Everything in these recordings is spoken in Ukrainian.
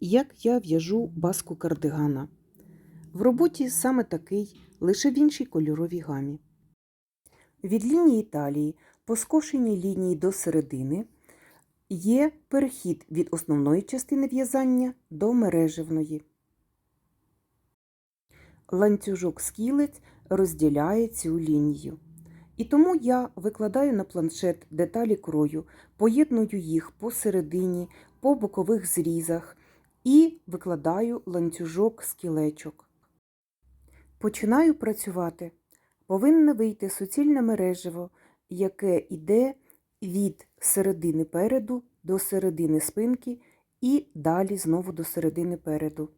як я в'яжу баску кардигана. В роботі саме такий, лише в іншій кольоровій гамі. Від лінії талії по скошеній лінії до середини є перехід від основної частини в'язання до мережевної. Ланцюжок скілець розділяє цю лінію. І тому я викладаю на планшет деталі крою, поєдную їх посередині, по бокових зрізах і викладаю ланцюжок скілечок. Починаю працювати. Повинне вийти суцільне мережево, яке йде від середини переду до середини спинки і далі знову до середини переду.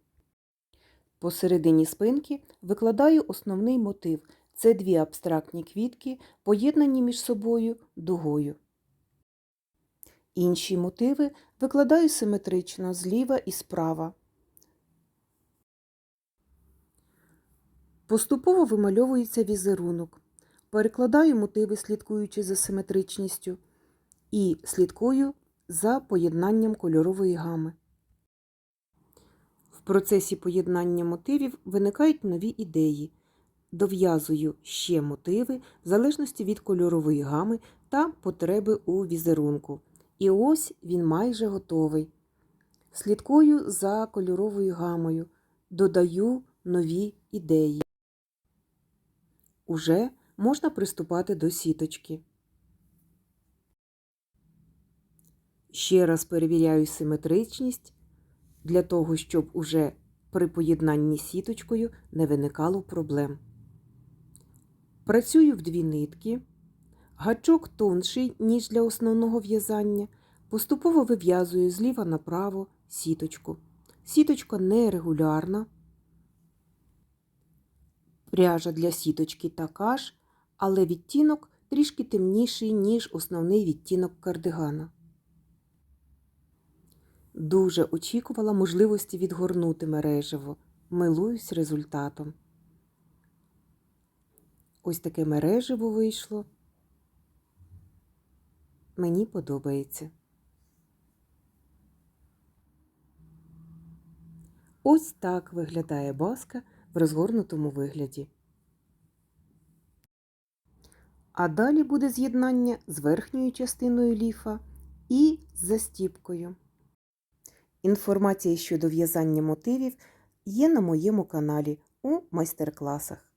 Посередині спинки викладаю основний мотив. Це дві абстрактні квітки, поєднані між собою дугою. Інші мотиви викладаю симетрично зліва і справа. Поступово вимальовується візерунок. Перекладаю мотиви, слідкуючи за симетричністю, і слідкую за поєднанням кольорової гами. В процесі поєднання мотивів виникають нові ідеї. Дов'язую ще мотиви в залежності від кольорової гами та потреби у візерунку. І ось він майже готовий. Слідкую за кольоровою гамою, додаю нові ідеї. Уже можна приступати до сіточки. Ще раз перевіряю симетричність для того, щоб уже при поєднанні сіточкою не виникало проблем. Працюю в дві нитки. Гачок тонший, ніж для основного в'язання. Поступово вив'язую зліва направо сіточку. Сіточка нерегулярна. Пряжа для сіточки така ж, але відтінок трішки темніший, ніж основний відтінок кардигана. Дуже очікувала можливості відгорнути мережево. Милуюсь результатом. Ось таке мережево вийшло. Мені подобається. Ось так виглядає баска в розгорнутому вигляді. А далі буде з'єднання з верхньою частиною ліфа і з застіпкою. Інформація щодо в'язання мотивів є на моєму каналі у майстер-класах.